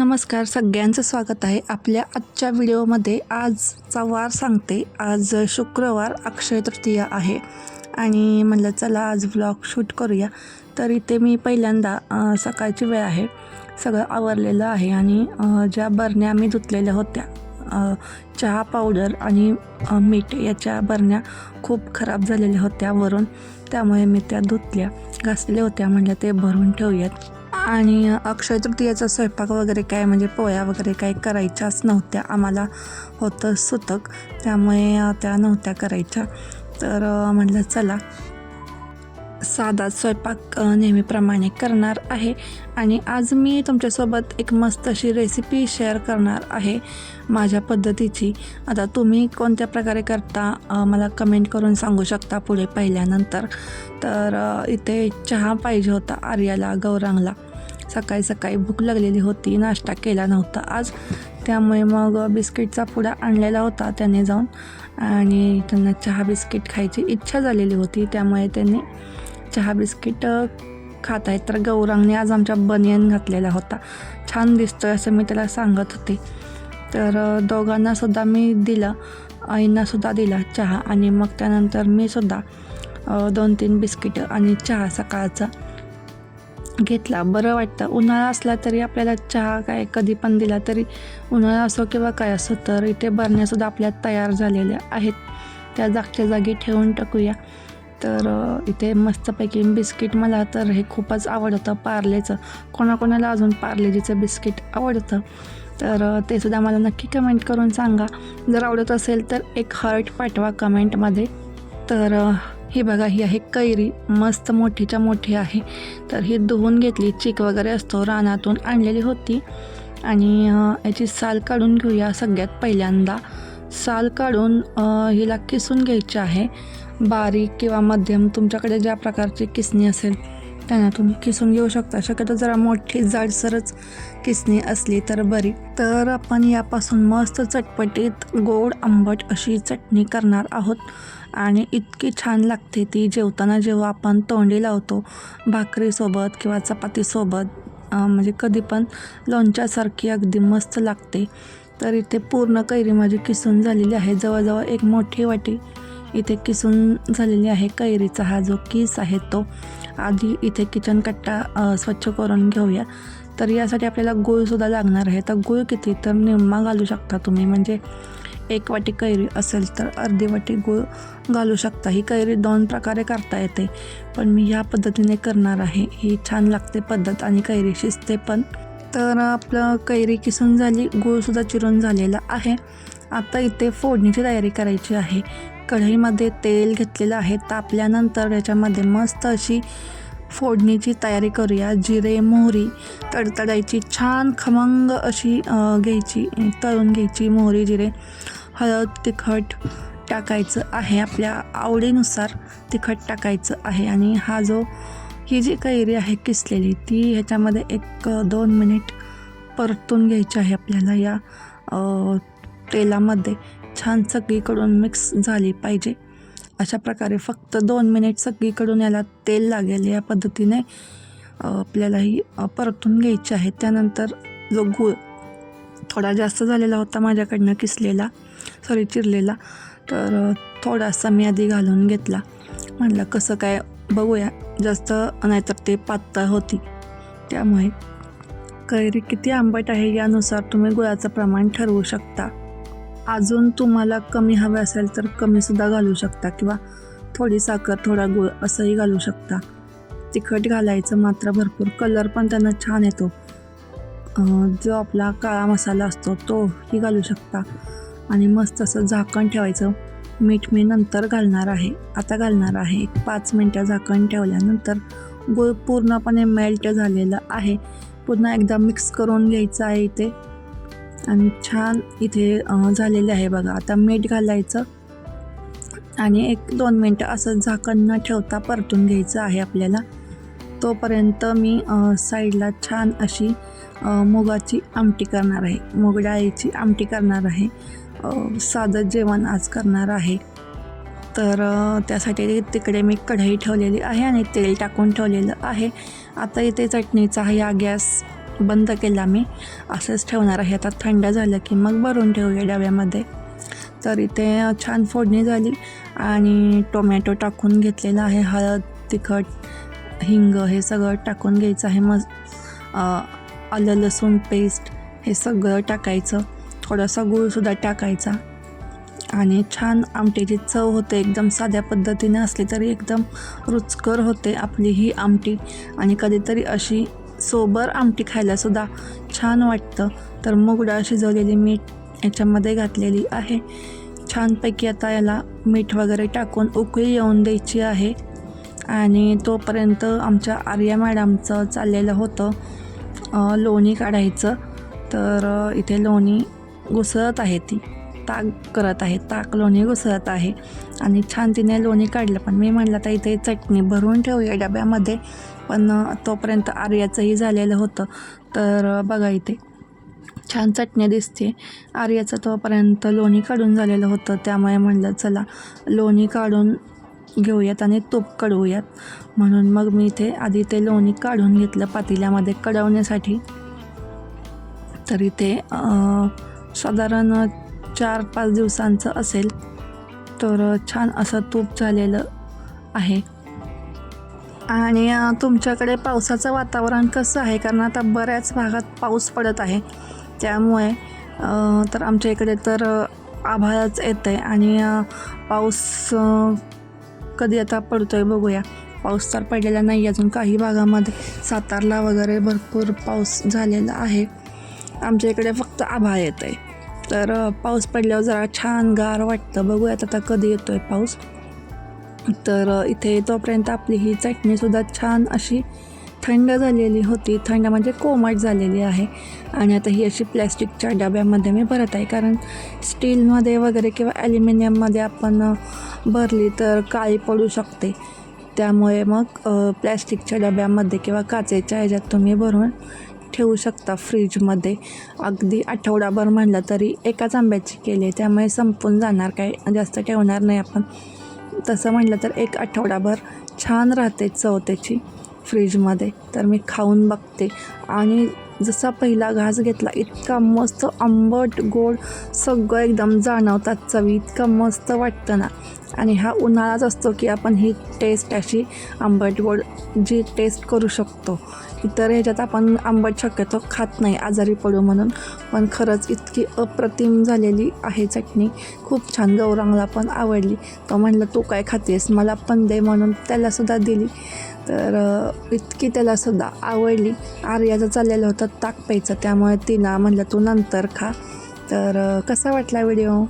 नमस्कार सगळ्यांचं स्वागत आहे आपल्या आजच्या व्हिडिओमध्ये. आजचा वार सांगते आज शुक्रवार अक्षय तृतीया आहे. आणि म्हणलं चला आज व्लॉग शूट करूया. तर इथे मी पहिल्यांदा सकाळची वेळ आहे. सगळं आवरलेलं आहे आणि ज्या बरण्या मी धुतलेल्या होत्या चहा पावडर आणि मीठ याच्या बरण्या खूप खराब झालेल्या होत्या वरून. त्यामुळे मी त्या धुतल्या घासलेल्या होत्या. म्हणलं ते भरून ठेवूयात. आणि अक्षय तृतीयाचा स्वयंपाक वगैरे काय म्हणजे पोळ्या वगैरे काय करायच्याच नव्हत्या. आम्हाला होतं सुतक त्यामुळे त्या नव्हत्या करायच्या. तर म्हटलं म्हणलं चला साधा स्वयंपाक नेहमीप्रमाणे करणार आहे. आणि आज मी तुमच्यासोबत एक मस्त अशी रेसिपी शेअर करणार आहे माझ्या पद्धतीची. आता तुम्ही कोणत्या प्रकारे करता मला कमेंट करून सांगू शकता पुढे पाहिल्यानंतर. तर इथे चहा पाहिजे होता आर्याला गौरांगला. सकाळी सकाळी भूक लागलेली होती नाश्ता केला नव्हता आज. त्यामुळे मग बिस्किटचा पुडा आणलेला होता त्याने जाऊन. आणि त्यांना चहा बिस्किट खायची इच्छा झालेली होती त्यामुळे त्यांनी चहा बिस्किट खात आहेत तर गौरांगने आज आमच्या बनियन घातलेला होता. छान दिसतोय असं मी त्याला सांगत होते. तर दोघांनासुद्धा मी दिलं आईंनासुद्धा दिला चहा. आणि मग त्यानंतर मी सुद्धा दोन तीन बिस्किटं आणि चहा सकाळचा घेतला. बरं वाटतं. उन्हाळा असला तरी आपल्याला चहा काय कधी पण दिला तरी उन्हाळा असो किंवा काय असो तर इथे बरण्यासुद्धा आपल्या तयार झालेल्या आहेत. त्या जागच्या जागी ठेवून टाकूया. तर इथे मस्तपैकी बिस्किट मला तर हे खूपच आवडतं पार्लेचं. कोणाकोणाला अजून पार्लेजीचं बिस्किट आवडतं? तर ते सुद्धा मला नक्की कमेंट करून सांगा. जर आवडत असेल तर एक हार्ट पाठवा कमेंटमध्ये. तर ही बघा ही आहे कैरी. मस्त मोठीच्या मोठी आहे. तर ही धुवून घेतली चिक वगैरे असतो रानातून आणलेली होती. आणि याची साल काढून घेऊया सगळ्यात पहिल्यांदा. साल काढून हिला किसून घ्यायची आहे. बारीक किंवा मध्यम तुमच्याकडे ज्या प्रकारची किसणी असेल त्यांना तुम्ही किसून घेऊ शकता. शक्यतो जरा मोठी जाडसरच किसणी असली तर बरी. तर आपण यापासून मस्त चटपटीत गोड आंबट अशी चटणी करणार आहोत. आणि इतकी छान लागते ती जेवताना जेव्हा आपण तोंडी लावतो भाकरीसोबत किंवा चपातीसोबत म्हणजे कधी पण लोणच्यासारखी अगदी मस्त लागते. तर इथे पूर्ण कैरी माझी किसून झालेली आहे. जवळजवळ एक मोठी वाटी इथे किसून झालेली आहे कैरीचा हा जो किस आहे तो. आधी इथे किचन कट्टा स्वच्छ करून घेऊया. तर यासाठी आपल्याला गूळसुद्धा लागणार आहे. तर गूळ किती? तर निम्मा घालू शकता तुम्ही. म्हणजे एक वाटी कैरी असेल तर अर्धी वाटी गूळ घालू शकता. ही कैरी दोन प्रकारे करता येते. पण मी ह्या पद्धतीने करणार आहे. ही छान लागते पद्धत आणि कैरी शिजते पण. तर आपलं कैरी किसून झाली गूळसुद्धा चिरून झालेला आहे. आता इथे फोडणीची तयारी करायची आहे. कढईमध्ये तेल घेतलेलं आहे. तापल्यानंतर याच्यामध्ये मस्त अशी फोडणीची तयारी करूया. जिरे मोहरी तडतडायची. छान खमंग अशी घ्यायची तळून घ्यायची मोहरी जिरे. हळद तिखट टाकायचं आहे. आपल्या आवडीनुसार तिखट टाकायचं आहे. आणि हा जो ही जी कैरी आहे किसलेली ती ह्याच्यामध्ये एक दोन मिनिट परतून घ्यायची आहे आपल्याला या तेलामध्ये. छान सगळीकडून मिक्स झाली पाहिजे. अशा प्रकारे फक्त दोन मिनिट सगळीकडून याला तेल लागेल या पद्धतीने आपल्याला ही परतून घ्यायची आहे. त्यानंतर जो गूळ थोडा जास्त झालेला होता माझ्याकडनं किसलेला सॉरी चिरलेला तर थोडासा मी आधी घालून घेतला. म्हटलं कसं काय बघूया जास्त नाहीतर ते पातळ होती. त्यामुळे कैरी किती आंबट आहे यानुसार तुम्ही गुळाचं प्रमाण ठरवू शकता. अजून तुम्हाला कमी हवे असेल तर कमीसुद्धा घालू शकता किंवा थोडी साखर थोडा गुळ असंही घालू शकता. तिखट घालायचं मात्र भरपूर. कलर पण त्यांना छान येतो. जो आपला काळा मसाला असतो तोही घालू शकता. आणि मस्त असं झाकण ठेवायचं. मीठ मी नंतर घालणार आहे. आता घालणार आहे. एक पाच मिनटं झाकण ठेवल्यानंतर गूळ पूर्णपणे मेल्ट झालेलं आहे. पुन्हा एकदा मिक्स करून घ्यायचं आहे इथे. आणि छान इथे झालेले आहे बघा. आता मीठ घालायचं आणि एक दोन मिनटं असं झाकण न ठेवता परतून घ्यायचं आहे आपल्याला. तोपर्यंत मी साईडला छान अशी मुगाची आमटी करणार आहे. मूग डाळीची आमटी करणार आहे. साधं जेवण आज करणार आहे. तर त्यासाठी तिकडे मी कढई ठेवलेली आहे आणि तेल टाकून ठेवलेलं आहे. आता इथे चटणीचा हा गॅस. बंद केला मी असंच ठेवणार आहे. आता थंड झालं की मग भरून ठेवूया डब्यामध्ये. तर इथे छान फोडणी झाली आणि टोमॅटो टाकून घेतलेला आहे हळद तिखट हिंग हे सगळं टाकून घ्यायचं आहे. मग आलं लसूण पेस्ट हे सगळं टाकायचं. थोडासा गूळसुद्धा टाकायचा. आणि छान आमटीची चव होते एकदम साध्या पद्धतीने असली तरी एकदम रुचकर होते आपली ही आमटी. आणि कधीतरी अशी सोबर आमटी खायलासुद्धा छान वाटतं. तर मूग डाळ शिजवलेली मीठ याच्यामध्ये घातलेली आहे. छानपैकी आता याला मीठ वगैरे टाकून उकळी येऊन द्यायची आहे. आणि तोपर्यंत आमच्या आर्या मॅडमचं चाललेलं होतं लोणी काढायचं. तर इथे लोणी घुसळत आहे ती. ताक करत आहे ताक लोणी घुसळत आहे. आणि छान तिने लोणी काढलं. पण मी म्हटलं तर इथे चटणी भरून ठेवूया डब्यामध्ये. पण तोपर्यंत आर्याचंही झालेलं होतं. तर बघा इथे. छान चटणी दिसते. आर्याचं तोपर्यंत लोणी काढून झालेलं होतं. त्यामुळे म्हणलं चला लोणी काढून घेऊयात आणि तूप कढवूयात. म्हणून मग मी इथे आधी ते लोणी काढून घेतलं पातेल्यामध्ये कढवण्यासाठी. तर इथे साधारण चार पाच दिवसांचं असेल तर छान असं तूप झालेलं आहे. आणि तुमच्याकडे पावसाचं वातावरण कसं आहे? कारण आता बऱ्याच भागात पाऊस पडत आहे. त्यामुळे तर आमच्या इकडे तर आभाळच येतं आहे आणि पाऊस कधी आता पडतो आहे बघूया. पाऊस तर पडलेला नाही अजून. काही भागामध्ये सातारला वगैरे भरपूर पाऊस झालेला आहे. आमच्या इकडे फक्त आभाळ येतं आहे तर पाऊस पडल्यावर जरा छान गार वाटतं. बघूयात आता कधी येतो आहे पाऊस. तर इथे तोपर्यंत आपली ही चटणीसुद्धा छान अशी थंड झालेली होती. थंड म्हणजे कोमट झालेली आहे. आणि आता ही अशी प्लॅस्टिकच्या डब्यामध्ये मी भरत आहे. कारण स्टीलमध्ये वगैरे किंवा ॲल्युमिनियममध्ये आपण भरली तर काळी पडू शकते. त्यामुळे मग प्लॅस्टिकच्या डब्यामध्ये किंवा काचेच्या ह्याच्यात तुम्ही भरून ठेवू शकता फ्रीजमध्ये. अगदी आठवडाभर म्हणलं तरी एकाच आंब्याची केली आहे. त्यामुळे संपून जाणार काय जास्त ठेवणार नाही आपण. तसं म्हटलं तर एक आठवडाभर छान राहते चव त्याची फ्रीजमध्ये. तर मी खाऊन बघते. आणि जसा पहिला घास घेतला इतका मस्त आंबट गोड सगळं एकदम जाणवतात चवी. इतकं मस्त वाटतं ना. आणि हा उन्हाळाच असतो की आपण ही टेस्ट अशी आंबट गोड जी टेस्ट करू शकतो. इतर ह्याच्यात आपण आंबट शक्यतो खात नाही आजारी पडू म्हणून. पण खरंच इतकी अप्रतिम झालेली आहे चटणी. खूप छान गौरांगला पण आवडली. तो म्हणलं तू काय खातेस? मला पण दे म्हणून त्यालासुद्धा दिली. तर इतकी त्यालासुद्धा आवडली. आर्याचं चाललेलं होतं ताक प्यायचं. त्यामुळे तिला म्हणलं तू नंतर खा. तर कसा वाटला व्हिडिओ?